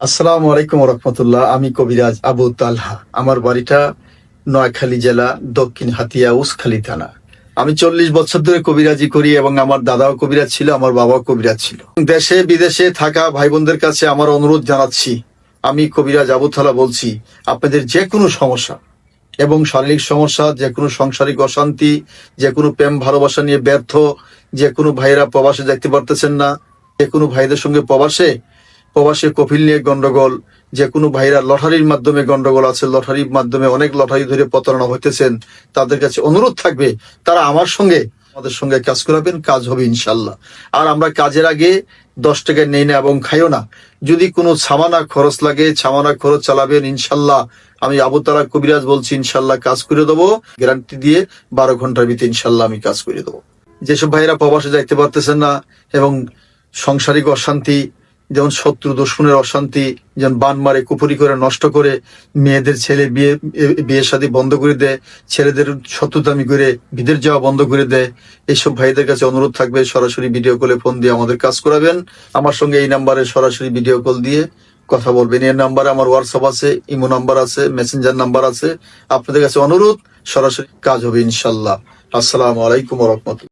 আসসালামু আলাইকুম রহমতুল্লাহ। আমি কবিরাজ আবু তালহা। আমার বাড়িটা নোয়াখালী জেলা, দক্ষিণ হাতিয়া, উসখালী থানা। আমি চল্লিশ বছর ধরে কবিরাজি করি এবং আমার দাদাও কবিরাজ ছিল, আমার বাবাও কবিরাজ ছিল। দেশে, বিদেশে থাকা ভাই বোনদের কাছে আমার অনুরোধ জানাচ্ছি, আমি কবিরাজ আবু তালা বলছি, আপনাদের যে কোনো সমস্যা এবং শারীরিক সমস্যা যে কোনো সাংসারিক অশান্তি যে কোনো প্রেম, ভালোবাসা নিয়ে ব্যর্থ যে কোনো ভাইরা প্রবাসে দেখতে পারতেছেন না যে কোনো ভাইদের সঙ্গে প্রবাসে প্রবাসে কফিল নিয়ে গন্ডগোল, যে কোনো ভাইরা লটারির মাধ্যমে গন্ডগোল আছে, লটারির মাধ্যমে অনেক লটারি ধরে প্রতারণা হইতেছেন, তাদের কাছে অনুরোধ থাকবে, তারা আমার সঙ্গে, আমাদের সঙ্গে কাজ করাবেন, কাজ হবে ইনশাল্লাহ আর আমরা কাজের আগে দশ টাকা নেই না এবং খাইও না। যদি কোনো ছামানা খরচ লাগে, ছামানা খরচ চালাবেন ইনশাল্লাহ আমি আবুতারা কবিরাজ বলছি ইনশাল্লাহ কাজ করে দেবো। গ্যারান্টি দিয়ে বারো ঘণ্টার ভিতরে ইনশাল্লাহ আমি কাজ করে দেবো। যেসব ভাইরা প্রবাসে যাইতে পারতেছেন না এবং সংসারিক অশান্তি যেমন শত্রু দুশ্মনের অশান্তি, যেমন বান মারে কুপুরি করে, নষ্ট করে, মেয়েদের ছেলে বিয়ে বিয়ে শাদী বন্ধ করে দেয়, ছেলেদের শত্রুতামি করে বিদের যাওয়া বন্ধ করে দেয়, এইসব ভাইদের কাছে অনুরোধ থাকবে, সরাসরি ভিডিও কলে ফোন দিয়ে আমাদের কাজ করাবেন। আমার সঙ্গে এই নাম্বারে সরাসরি ভিডিও কল দিয়ে কথা বলবেন। এর নাম্বারে আমার হোয়াটসঅ্যাপ আছে, ইমো নাম্বার আছে মেসেঞ্জার নাম্বার আছে। আপনাদের কাছে অনুরোধ, সরাসরি কাজ হবে ইনশাল্লাহ। আসসালামু আলাইকুম রহমতুল্লাহ।